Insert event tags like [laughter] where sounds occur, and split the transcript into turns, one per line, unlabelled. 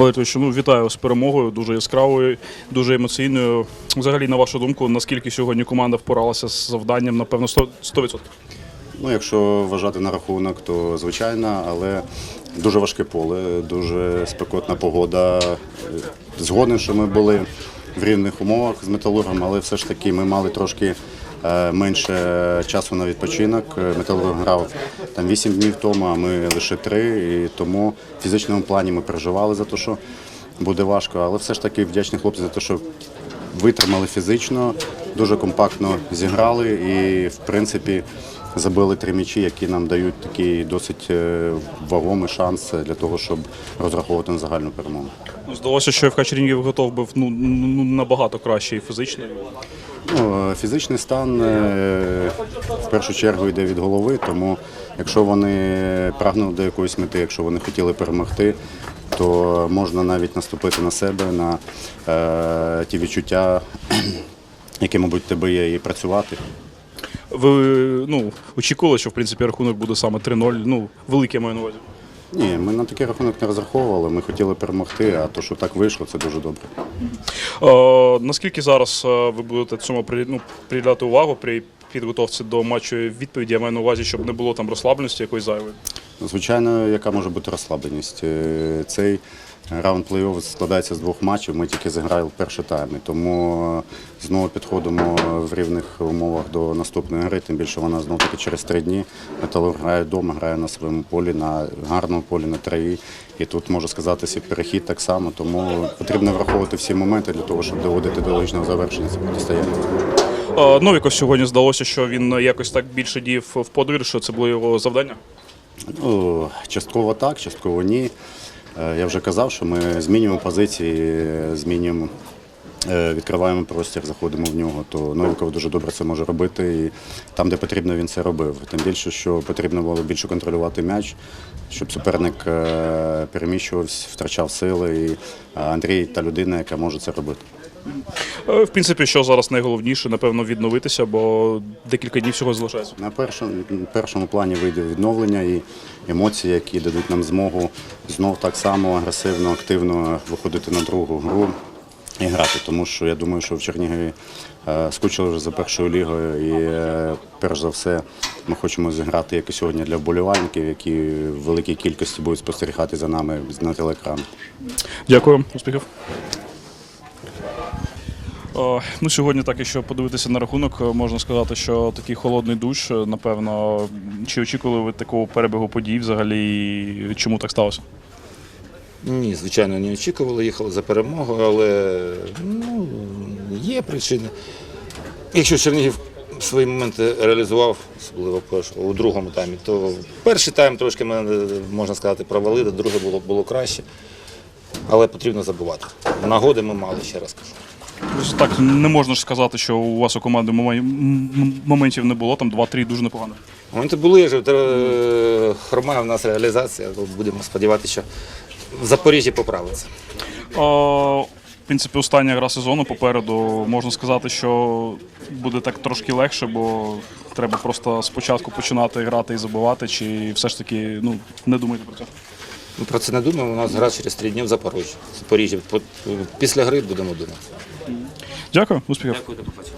Валерійович, ну вітаю з перемогою, дуже яскравою, дуже емоційною. Взагалі, на вашу думку, наскільки сьогодні команда впоралася з завданням, напевно, 100%? 100%.
Ну, якщо вважати на рахунок, то звичайно, але дуже важке поле, дуже спекотна погода. Згоден, що ми були в рівних умовах з металургом, але все ж таки ми мали трошки менше часу на відпочинок. Е, Металург грав там 8 днів тому, а ми лише 3. І тому в фізичному плані ми переживали за те, що буде важко, але все ж таки вдячні хлопці за те, що витримали фізично, дуже компактно зіграли і, в принципі, забили три м'ячі, які нам дають такий досить е, вагомий шанс для того, щоб розраховувати на загальну перемогу.
Ну, Здалося, що ФК Чернігів готов був ну, ну, набагато краще і фізично.
Ну, фізичний стан е, в першу чергу йде від голови, тому якщо вони прагнули до якоїсь мети, якщо вони хотіли перемогти, то можна навіть наступити на себе, на е, ті відчуття, [clears throat] які, мабуть, тебе є, і працювати.
Ви ну, очікували, що в принципі рахунок буде саме 3-0. Ну, великий я маю на увазі.
Ні, ми на такий рахунок не розраховували. Ми хотіли перемогти, а то, що так вийшло, це дуже добре.
О, наскільки зараз е, ви будете цьому ну, приділяти увагу при підготовці до матчу відповіді? Я маю на увазі, щоб не було там розслабленості якоїсь зайвої.
Звичайно, яка може бути розслабленість? Е, Цей раунд плей-офф складається з двох матчів. Ми тільки зіграли перший тайм. Тому е, знову підходимо в рівних умовах до наступної гри. Тим більше вона знову таки через три дні. Металург грає вдома, грає на своєму полі, на гарному полі, на траві. І тут може сказатися перехід так само. Тому потрібно враховувати всі моменти для того, щоб доводити до логічного завершення це протистояння.
Е, Новіков сьогодні здалося, що він якось так більше діяв в подвір, що це було його завдання.
Ну, частково так, частково ні. Е, Я вже казав, що ми змінюємо позиції, змінюємо, е, відкриваємо простір, заходимо в нього. То Новіков дуже добре це може робити. І там, де потрібно, він це робив. Тим більше, що потрібно було більше контролювати м'яч, щоб суперник е, переміщувався, втрачав сили. І Андрій та людина, яка може це робити.
Е, В принципі, що зараз найголовніше, напевно, відновитися, бо декілька днів всього залишається.
На першому, першому плані вийде відновлення і емоції, які дадуть нам змогу знов так само агресивно, активно виходити на другу гру і грати. Тому що я думаю, що в Чернігові е, скучили вже за першою лігою, і е, перш за все ми хочемо зіграти, як і сьогодні, для вболівальників, які в великій кількості будуть спостерігати за нами на телеекрані.
Дякую, успіхів. Е, Ну, сьогодні так, якщо подивитися на рахунок, е, можна сказати, що такий холодний душ, е, напевно, чи очікували ви такого перебігу подій взагалі, чому так сталося?
Ні, звичайно, не очікували, їхали за перемогою, але ну, є причини. Якщо Чернігів свої моменти реалізував, особливо у другому таймі, то перший тайм трошки ми, можна сказати, провалили, друге було, було краще. Але потрібно забувати. Нагоди ми мали, ще раз кажу.
Так не можна ж сказати, що у вас у команди моментів не було, там 2-3 дуже непогано.
Моменти були, вже е, хромає в нас реалізація, будемо сподіватися, що в Запоріжжі поправиться.
Е, В принципі, остання гра сезону попереду можна сказати, що буде так трошки легше, бо треба просто спочатку починати грати і забивати, чи все ж таки ну, не думайте про це.
Ми про це не думаємо. У нас гра через три дні в Запоріжжі. Запоріжжя. По- Після гри будемо думати.
Дякую, успіхів.
Дякую, до побачення.